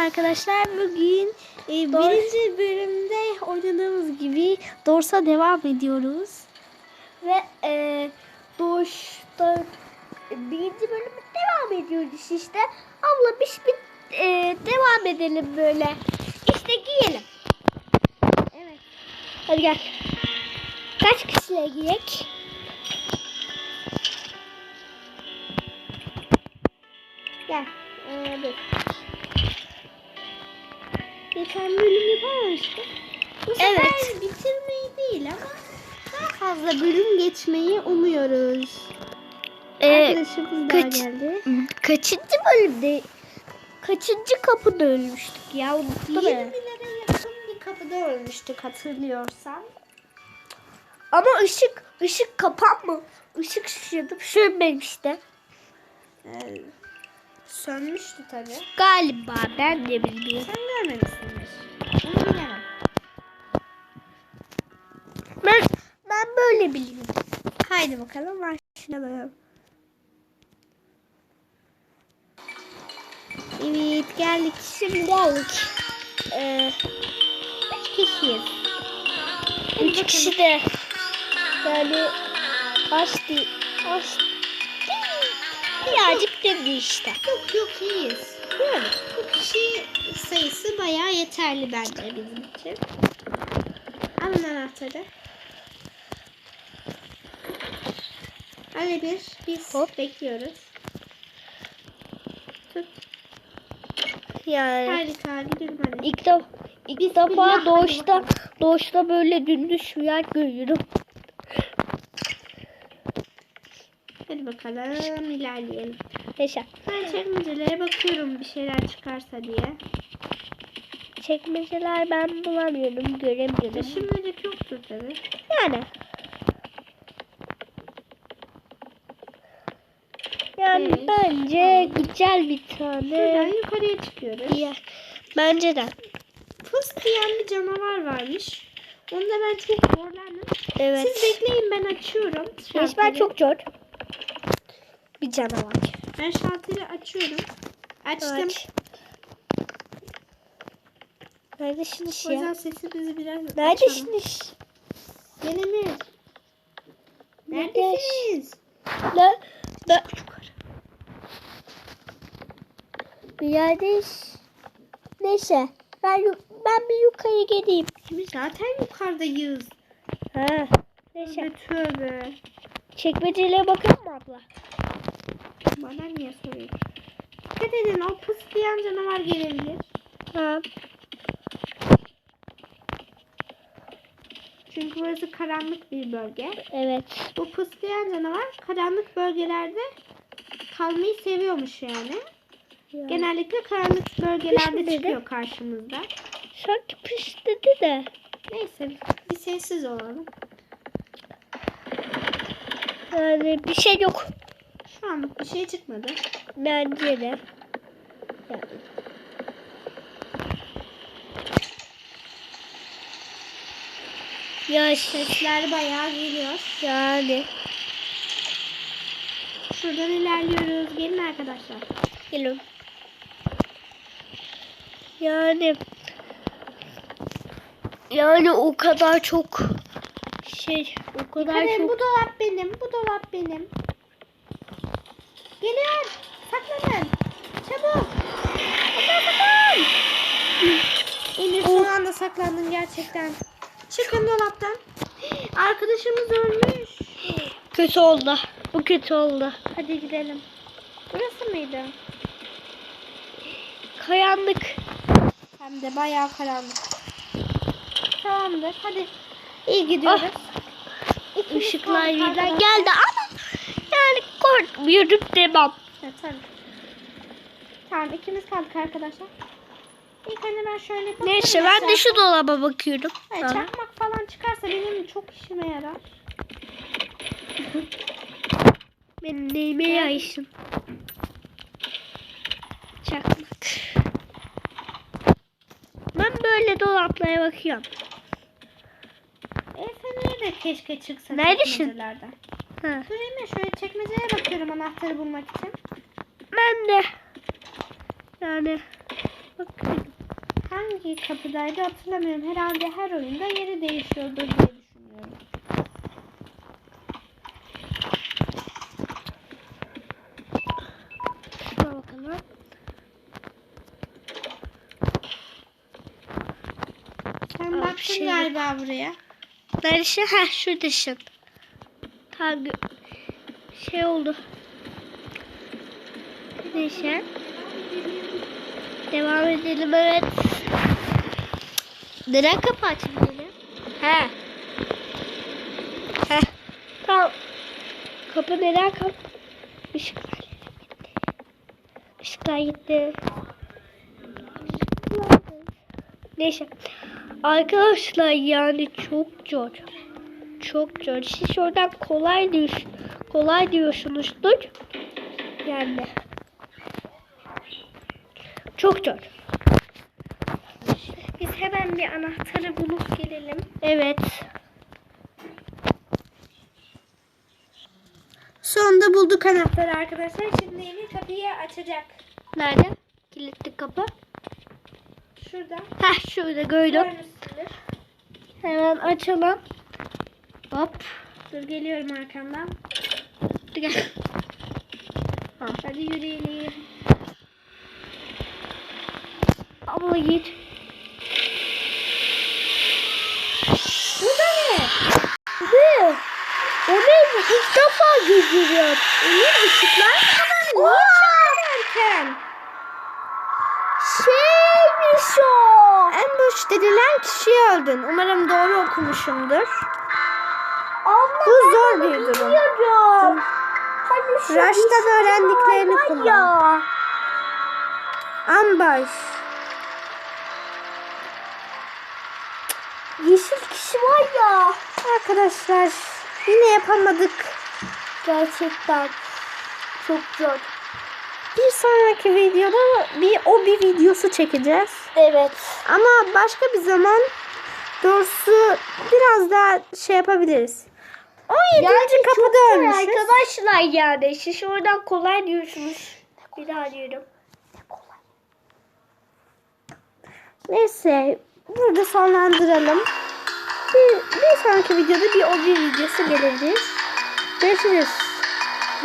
arkadaşlar. Bugün e, birinci bölümde oynadığımız gibi Dors'a devam ediyoruz. Ve e, Dors'ta birinci bölümde devam ediyoruz işte. Abla biz bir e, devam edelim böyle. İşte giyelim. Evet. Hadi gel. Kaç kişiyle giyek? Gel. Ee, dur. Geçen bölüm yapamamıştık. Bu sefer Evet. bitirmeyi değil ama daha fazla bölüm geçmeyi umuyoruz. Ee, Arkadaşımız daha kaç- geldi. kaçıncı bölümde? Kaçıncı kapıda ölmüştük ya? Unuttum ben. 20'lere yakın bir kapıda ölmüştük hatırlıyorsan. Ama ışık ışık kapanma. Işık şişirdim sönmemişti. Ee, sönmüştü tabii. Galiba ben de bilmiyorum. Sen görmemişsindir. Onu bilemem. Ben ben böyle biliyorum. Haydi bakalım başlayalım. Evet geldik şimdi geldik. Ee, kaç kişiyiz? Üç kişi de yani az değil. Dedi işte. Yok yok iyiyiz. Bu kişi sayısı bayağı yeterli bence bizim için. Alın anahtarı. Hadi bir biz Hop. bekliyoruz. Tut. Yani Harika gidelim hadi. ilk, de, ilk Bismillah, defa hadi doğuşta bakalım. doğuşta böyle dümdüz rüya görüyorum. Hadi bakalım ilerleyelim. Yaşa. Ben çekmecelere bakıyorum bir şeyler çıkarsa diye. Çekmeceler ben bulamıyorum, göremiyorum. Şimdilik yoktur tabi. Yani. Yani Evet. bence güzel bir Şuradan tane. yukarıya çıkıyoruz. yer. Bence de. Fıs diyen bir canavar varmış. Onda ben çok zorlandım. Evet. Siz bekleyin ben açıyorum. Resmen şalteri. çok zor. Bir canavar. Ben şalteri açıyorum. Açtım. Aç. Neredesiniz O yüzden ya? sesimizi biraz açalım. Neredesiniz? Geliniz. Neredes- Neredesiniz? La, la. Bir yerdeyiz. Neyse. Ben, ben bir yukarı geleyim. Biz zaten yukarıdayız. Ha. Neyse. Tövbe tövbe. Çekmecelere bakıyor mu abla? Bana niye soruyorsun? Dikkat edin o pıs diyen canavar gelebilir. Ha. Çünkü burası karanlık bir bölge. Evet. Bu pıslayan canavar karanlık bölgelerde kalmayı seviyormuş yani. Ya. Genellikle karanlık bölgelerde dedi? çıkıyor karşımızda. Sanki pis dedi de. Neyse bir sessiz olalım. Yani bir şey yok. Şu anlık bir şey çıkmadı. Bence de. Yani. Ya Sesler bayağı geliyor. yani. Şuradan ilerliyoruz. Gelin arkadaşlar. Gelin. Yani yani o kadar çok şey o kadar Bakın çok bu dolap benim. Bu dolap benim. Geliyor. Saklanın. Çabuk. Saklan saklan. Emir son anda saklandın gerçekten. Çıkın dolaptan. Arkadaşımız ölmüş. kötü oldu. Bu kötü oldu. Hadi gidelim. Burası mıydı? Kayanlık. Hem de bayağı karanlık. Tamamdır. Hadi. İyi gidiyoruz. İkimiz Işıklar arkadaşlar. geldi ama yani korkmuyorum demem. Evet, tabii. Tamam ikimiz kaldık arkadaşlar. İlk önce ben şöyle bakarım Neyse ben de etrafa. şu dolaba bakıyorum. Evet, çakmak falan çıkarsa benim çok işime yarar. Benim neyime yaysın. Çakmak. Ben böyle dolaplara bakıyorum. El feneri de keşke çıksa Neredesin? Ha. Dur Emre şöyle çekmecelere bakıyorum anahtarı bulmak için. Ben de yani bakın hangi kapıdaydı hatırlamıyorum. Herhalde her oyunda yeri değişiyordur diye düşünüyorum. Şuna bakalım. Sen Aa, baktın şey galiba buraya. Neresi? Ha şuradasın. Ha gö- şey oldu. Neyse. Devam edelim evet. Neden kapı açıldı? He. He. Tamam. Kapı neden kap? Işıklar. Işıklar gitti. Neyse. Arkadaşlar yani çok zor. Çok zor. Siz oradan kolay diyor, kolay diyorsunuzdur. Yani. Çok zor. Biz hemen bir anahtarı bulup gelelim. Evet. Sonunda bulduk anahtarı arkadaşlar. Şimdi Emir kapıyı açacak. Nerede? Kilitli kapı. Şurada. Heh şurada gördüm. Hemen açalım. Hop. Dur geliyorum arkandan. Hadi gel. Hadi yürüyelim. Abla git. Bu da ne? Ne? O ne? İlk defa görüyorum. Emir ışıklar falan niye çıkarken? Şeymiş o. Ambush denilen kişiyi öldün. Umarım doğru okumuşumdur. Bu zor bir durum. Rush'tan öğrendiklerini kullan. Ambush. Yeşil kişi var ya. Arkadaşlar yine yapamadık. Gerçekten çok zor. Bir sonraki videoda bir o bir videosu çekeceğiz. Evet. Ama başka bir zaman doğrusu biraz daha şey yapabiliriz. 17. çok kapıda ölmüşüz. Arkadaşlar yani siz oradan kolay diyorsunuz. Bir daha diyorum. Neyse burada sonlandıralım. Bir, bir sonraki videoda bir o bir videosu gelir. Görüşürüz.